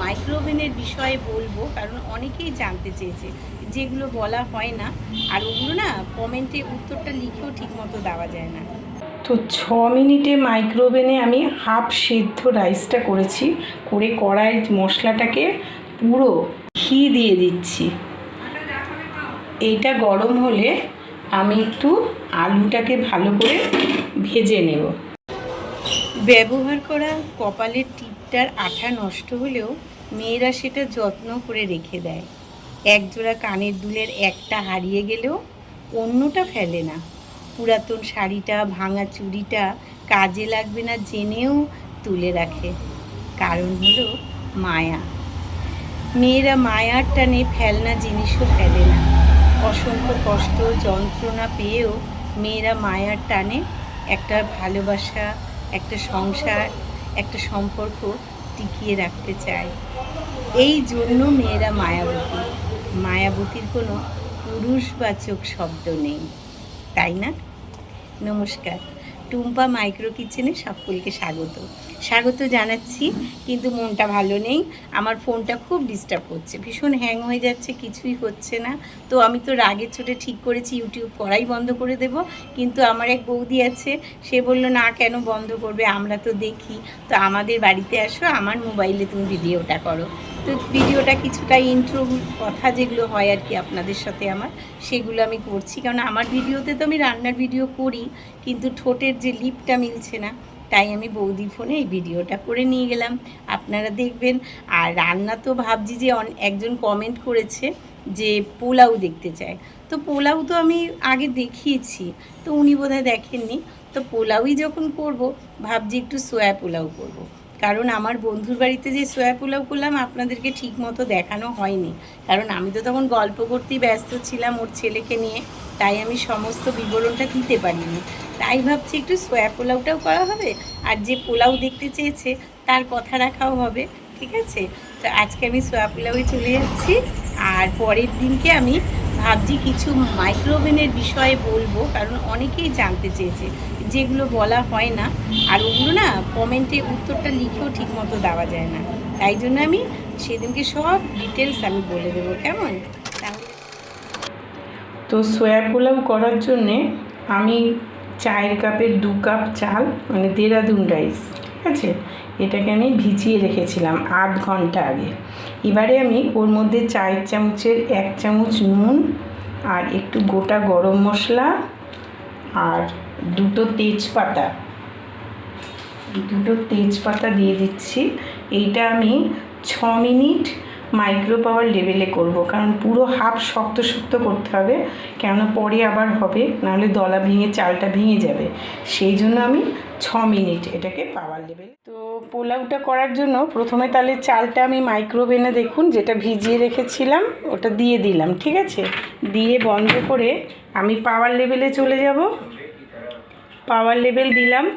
মাইক্রোওভেনের বিষয়ে বলব কারণ অনেকেই জানতে চেয়েছে। যেগুলো বলা হয় না আর ওগুলো না কমেন্টে উত্তরটা লিখেও ঠিকমতো দেওয়া যায় না। তো ছ মিনিটে মাইক্রোওভেনে আমি হাফ সেদ্ধ রাইসটা করেছি করে কড়াই মশলাটাকে পুরো ঘি দিয়ে দিচ্ছি। এইটা গরম হলে আমি একটু আলুটাকে ভালো করে ভেজে নেব। ব্যবহার করা কপালের টিপটার আঠা নষ্ট হলেও মেয়েরা সেটা যত্ন করে রেখে দেয়। একজোড়া কানের দুলের একটা হারিয়ে গেলেও অন্যটা ফেলে না। পুরাতন শাড়িটা, ভাঙা চুড়িটা কাজে লাগবে না জেনেও তুলে রাখে। কারণ হলো মায়া। মেয়েরা মায়ার টানে ফেলনা জিনিসও ফেলে না। অসংখ্য কষ্ট, যন্ত্রণা পেয়েও মেয়েরা মায়ার টানে একটা ভালোবাসা, একটা সংসার একটা সম্পর্ক টিকিয়ে রাখতে চায় এই জন্য মেয়েরা মায়াবতী। মায়াবতীর কোনো পুরুষবাচক শব্দ নেই। তাই না? নমস্কার। টুম্পা মাইক্রো কিচেনে সকলকে স্বাগত। স্বাগত জানাচ্ছি, কিন্তু মনটা ভালো নেই। আমার ফোনটা খুব ডিস্টার্ব করছে। ভীষণ হ্যাং হয়ে যাচ্ছে, কিছুই হচ্ছে না। তো আমি তো রাগের চোটে ঠিক করেছি ইউটিউব করাই বন্ধ করে দেব। কিন্তু আমার এক বৌদি আছে, সে বলল, না, কেন বন্ধ করবে? আমরা তো দেখি। তো আমাদের বাড়িতে আসো, আমার মোবাইলে তুমি ভিডিওটা করো। তো ভিডিওটা কিছুটা ইন্ট্রো কথা যেগুলো হয় আর কি আপনাদের সাথে আমার, সেগুলো আমি করছি। কারণ আমার ভিডিওতে তো আমি রান্নার ভিডিও করি, কিন্তু ঠোঁটের যে লিপটা মিলছে না, তাই আমি বৌদি ফোনে এই ভিডিওটা করে নিয়ে গেলাম। আপনারা দেখবেন, আর রান্না তো ভাবছি যে একজন কমেন্ট করেছে যে পোলাও দেখতে চায়। তো পোলাও তো আমি আগে দেখিয়েছি, তো উনি বোধহয় দেখেননি। তো পোলাওই যখন করব, ভাবছি একটু সোয়া পোলাও করব। কারণ আমার বন্ধুর বাড়িতে যে সোয়া পোলাও করলাম, আপনাদেরকে ঠিক মতো দেখানো হয়নি। কারণ আমি তো তখন গল্প করতেই ব্যস্ত ছিলাম ওর ছেলেকে নিয়ে, তাই আমি সমস্ত বিবরণটা দিতে পারিনি। তাই ভাবছি একটু সোয়া পোলাওটাও করা হবে, আর যে পোলাও দেখতে চেয়েছে, তার কথা রাখাও হবে, ঠিক আছে? তো আজকে আমি সোয়া পোলাওয়ে চলে যাচ্ছি, আর পরের দিনকে আমি ভাবছি কিছু মাইক্রোওভেনের বিষয়ে বলব, কারণ অনেকেই জানতে চেয়েছে। যেগুলো বলা হয় না, আর ওগুলো না কমেন্টে উত্তরটা লিখেও ঠিকমতো দেওয়া যায় না। তাই জন্য আমি সেদিনকে সব ডিটেলস আমি বলে দেবো, কেমন? তো সোয়া পোলাও করার জন্যে আমি চায়ের কাপের দু কাপ চাল মানে দেরাদুন রাইস ঠিক আছে? এটাকে আমি ভিজিয়ে রেখেছিলাম আধ ঘণ্টা আগে। এবারে আমি ওর মধ্যে চায়ের চামচের এক চামচ নুন আর একটু গোটা গরম মশলা আর দুটো তেজপাতা দুটো তেজপাতা দিয়ে দিচ্ছি। এইটা আমি ছ মিনিট মাইক্রো পাওয়ার লেভেলে করব। কারণ পুরো হাফ শক্ত শক্ত করতে হবে। কেননা পরে আবার হবে? নাহলে দলা ভেঙে, চালটা ভেঙে যাবে। সেই জন্য আমি ছ মিনিট এটাকে পাওয়ার লেভেল তো পোলাওটা করার জন্য প্রথমে তাহলে চালটা আমি মাইক্রোওভেনে দেখুন, যেটা ভিজিয়ে রেখেছিলাম, ওটা দিয়ে দিলাম, ঠিক আছে? দিয়ে বন্ধ করে আমি পাওয়ার লেভেলে চলে যাব। পাওয়ার লেভেল দিলাম।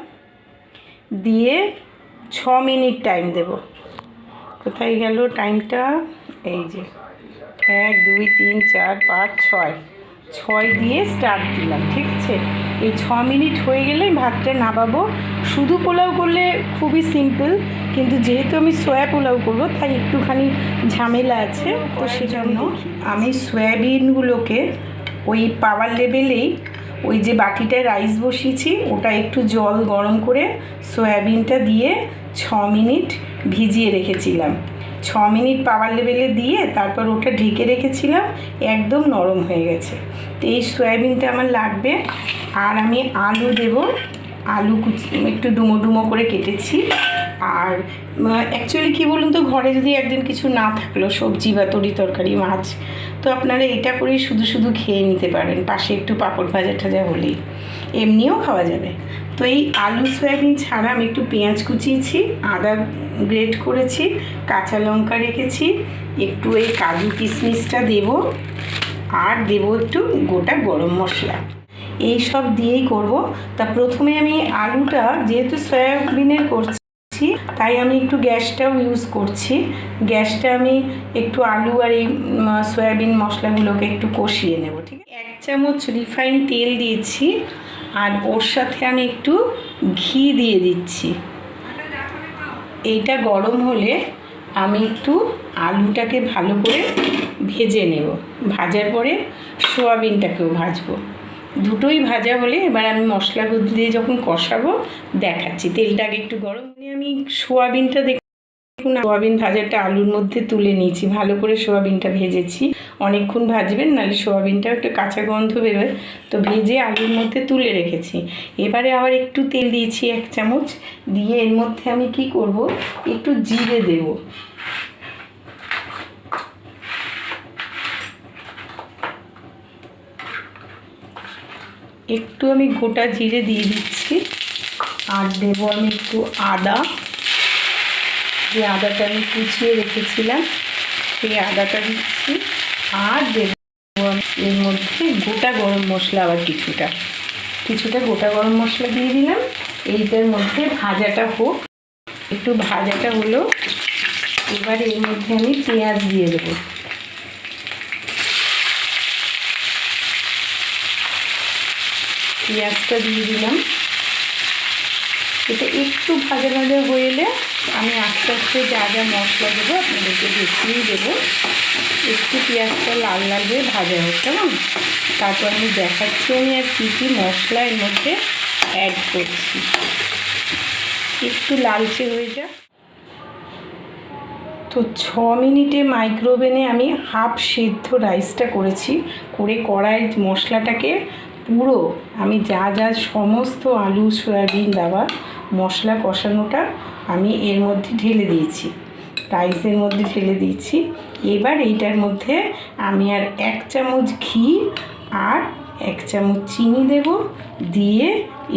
দিয়ে ছ মিনিট টাইম দেব। কোথায় গেল টাইমটা? এই যে, এক, দুই, তিন, চার, পাঁচ, ছয়। ছয় দিয়ে স্টার্ট দিলাম, ঠিক আছে? এই ছ মিনিট হয়ে গেলে ভাতটা নামাবো। শুধু পোলাও করলে খুবই সিম্পল কিন্তু যেহেতু আমি সয়া পোলাও করব, তাই একটুখানি ঝামেলা আছে। তো সেজন্য আমি সয়াবিনগুলোকে ওই পাওয়ার লেভেলেই ওই যে বাটিটায় রাইস বসিয়েছি, ওটা একটু জল গরম করে সয়াবিনটা দিয়ে ছ মিনিট ভিজিয়ে রেখেছিলাম। ছ মিনিট পাওয়ার লেভেলে দিয়ে তারপর ওটা ঢেকে রেখেছিলাম, একদম নরম হয়ে গেছে। তো এই সয়াবিনটা আমার লাগবে। আর আমি আলু দেব, আলু কুচি একটু ডুমো ডুমো করে কেটেছি। আর অ্যাকচুয়ালি কী বলুন তো, ঘরে যদি একদিন কিছু না থাকল, সবজি বা তরি তরকারি, মাছ, তো আপনারা এটা করেই শুধু শুধু খেয়ে নিতে পারেন। পাশে একটু পাঁপড় ভাজা টাজা হলেই। এমনিও খাওয়া যাবে। তো এই আলু, সয়াবিন ছাড়া আমি একটু পেঁয়াজ কুচিয়েছি, আদা গ্রেট করেছি, কাঁচা লঙ্কা রেখেছি, একটু এই কাজু কিশমিশটা দেব, আর দেব একটু গোটা গরম মশলা। এই সব দিয়েই করব। তা প্রথমে আমি আলুটা, যেহেতু সয়াবিনের করছি তাই আমি একটু গ্যাসটাও ইউজ করছি। গ্যাসটা আমি একটু আলু আর এই সয়াবিন মশলাগুলোকে একটু কষিয়ে নেব, ঠিক আছে? এক চামচ রিফাইন তেল দিয়েছি আর ওর সাথে আমি একটু ঘি দিয়ে দিচ্ছি। এইটা গরম হলে আমি একটু আলুটাকে ভালো করে ভেজে নেব। ভাজার পরে সোয়াবিনটাকেও ভাজবো। দুটোই ভাজা হলে এবার আমি মশলাগুলো দিয়ে যখন কষাবো, দেখাচ্ছি। তেলটা আগে একটু গরম নিয়ে আমি সোয়াবিনটা দেখুন, সোয়াবিন ভাজাটা আলুর মধ্যে তুলে নিয়েছি। ভালো করে সোয়াবিনটা ভেজেছি। অনেকক্ষণ ভাজবেন, নাহলে সোয়াবিনটা একটু কাঁচা গন্ধ বেরোয়। তো ভেজে আলুর মধ্যে তুলে রেখেছি। এবারে আবার একটু তেল দিয়েছি এক চামচ। দিয়ে এর মধ্যে আমি কি করব? একটু জিরে দেব। একটু আমি গোটা জিরে দিয়ে দিচ্ছি। আর দেবো আমি একটু আদা। যে আদাটা আমি কুচিয়ে রেখেছিলাম, সেই আদাটা দিচ্ছি। আর দেবো এর মধ্যে গোটা গরম মশলা আবার কিছুটা। কিছুটা গোটা গরম মশলা দিয়ে দিলাম। এইটার মধ্যে ভাজাটা হোক। একটু ভাজাটা হলো। এবার এর মধ্যে আমি পেঁয়াজ দিয়ে দেবো। পেঁয়াজটা দিয়ে দিলাম। এটা একটু ভাজা ভাজা হয়ে এলে আমি আস্তে আস্তে যা যা মশলা দেবো আপনাদেরকে দেখিয়ে দেবো। একটু পেঁয়াজটা লাল লাল হয়ে ভাজা হোক, কেমন? তারপর আমি দেখাচ্ছি আমি আর কী কী মশলা এর মধ্যে অ্যাড করছি। একটু লালচে হয়ে যা তো ছ মিনিটে মাইক্রোওভেনে আমি হাফ সিদ্ধ রাইসটা করেছি। করে কড়াই মশলাটাকে পুরো, আমি যা যা সমস্ত আলু, সয়াবিন দেওয়া মশলা কষানোটা আমি এর মধ্যে ঢেলে দিয়েছি। রাইসের মধ্যে ঢেলে দিয়েছি। এবার এইটার মধ্যে আমি আর এক চামচ ঘি আর এক চামচ চিনি দেব। দিয়ে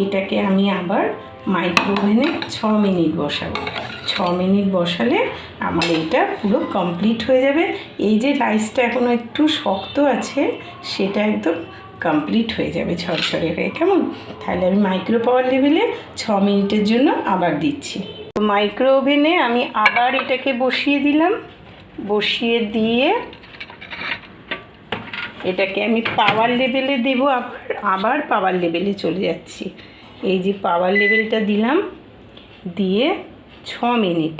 এটাকে আমি আবার মাইক্রোওভেনে ছ মিনিট বসাবো। ছ মিনিট বসালে আমার এটা পুরো কমপ্লিট হয়ে যাবে। এই যে রাইসটা এখনও একটু শক্ত আছে, সেটা একদম কমপ্লিট হয়ে যাবে ঝরঝরে হয়ে। কেমন? তাহলে আমি মাইক্রো পাওয়ার লেভেলে ছ মিনিটের জন্য আবার দিচ্ছি। মাইক্রো ওভেনে আমি আবার এটাকে বসিয়ে দিলাম। বসিয়ে দিয়ে এটাকে আমি পাওয়ার লেভেলে দেবো আবার। আবার পাওয়ার লেভেলে চলে যাচ্ছি। এই যে পাওয়ার লেভেলটা দিলাম। দিয়ে ছ মিনিট।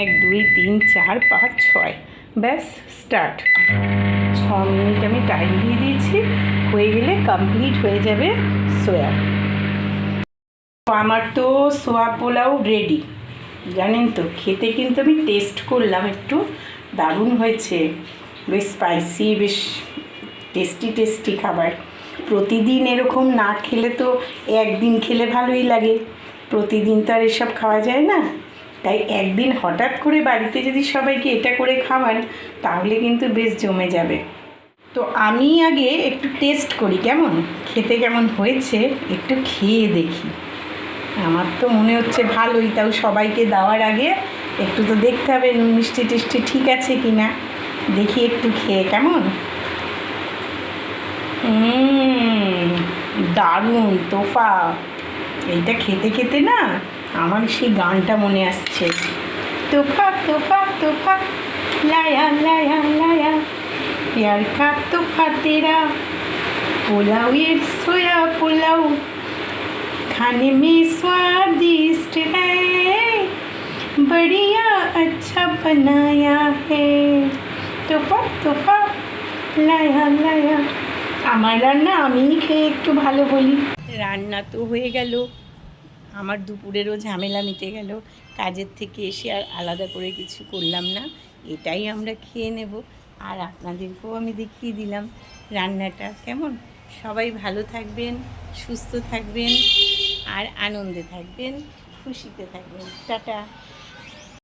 এক, দুই, তিন, চার, পাঁচ, ছয়। ব্যাস স্টার্ট ছ মিনিট আমি টাইম দিয়ে দিয়েছি। হয়ে গেলে কমপ্লিট হয়ে যাবে সোয়া আমার তো সোয়া পোলাও রেডি জানেন তো, খেতে কিন্তু আমি টেস্ট করলাম একটু। দারুণ হয়েছে। বেশ স্পাইসি বেশ টেস্টি টেস্টি খাবার। প্রতিদিন এরকম না খেলে তো একদিন খেলে ভালোই লাগে। প্রতিদিন তো আর এসব খাওয়া যায় না। তাই একদিন হঠাৎ করে বাড়িতে যদি সবাইকে এটা করে খাওয়ান, তাহলে কিন্তু বেশ জমে যাবে। তো আমি আগে একটু টেস্ট করি কেমন? খেতে কেমন হয়েছে? একটু খেয়ে দেখি। আমার তো মনে হচ্ছে ভালোই, তাও সবাইকে দেওয়ার আগে একটু তো দেখতে হবে নুন মিষ্টি টিষ্টি ঠিক আছে কি না দেখি একটু খেয়ে, কেমন? দারুণ, তোফা। এইটা খেতে খেতে না আমার সেই গানটা মনে আসছে তোফা তোফা তোফা লায়া লায়া লায়া प्यार का तोहफा तेरा पुलाव ये सोया पुलाव खाने में स्वादिष्ट है बढ़िया अच्छा बनाया है তোফা তোফা লায়া লায়া আমার রান্না আমিই খেয়ে একটু ভালো বলি রান্না তো হয়ে গেল আমার দুপুরেরও ঝামেলা মিটে গেল। কাজের থেকে এসে আর আলাদা করে কিছু করলাম না। এটাই আমরা খেয়ে নেব। আর আপনাদেরকেও আমি দেখিয়ে দিলাম রান্নাটা। কেমন? সবাই ভালো থাকবেন, সুস্থ থাকবেন, আর আনন্দে থাকবেন, খুশিতে থাকবেন। টাটা।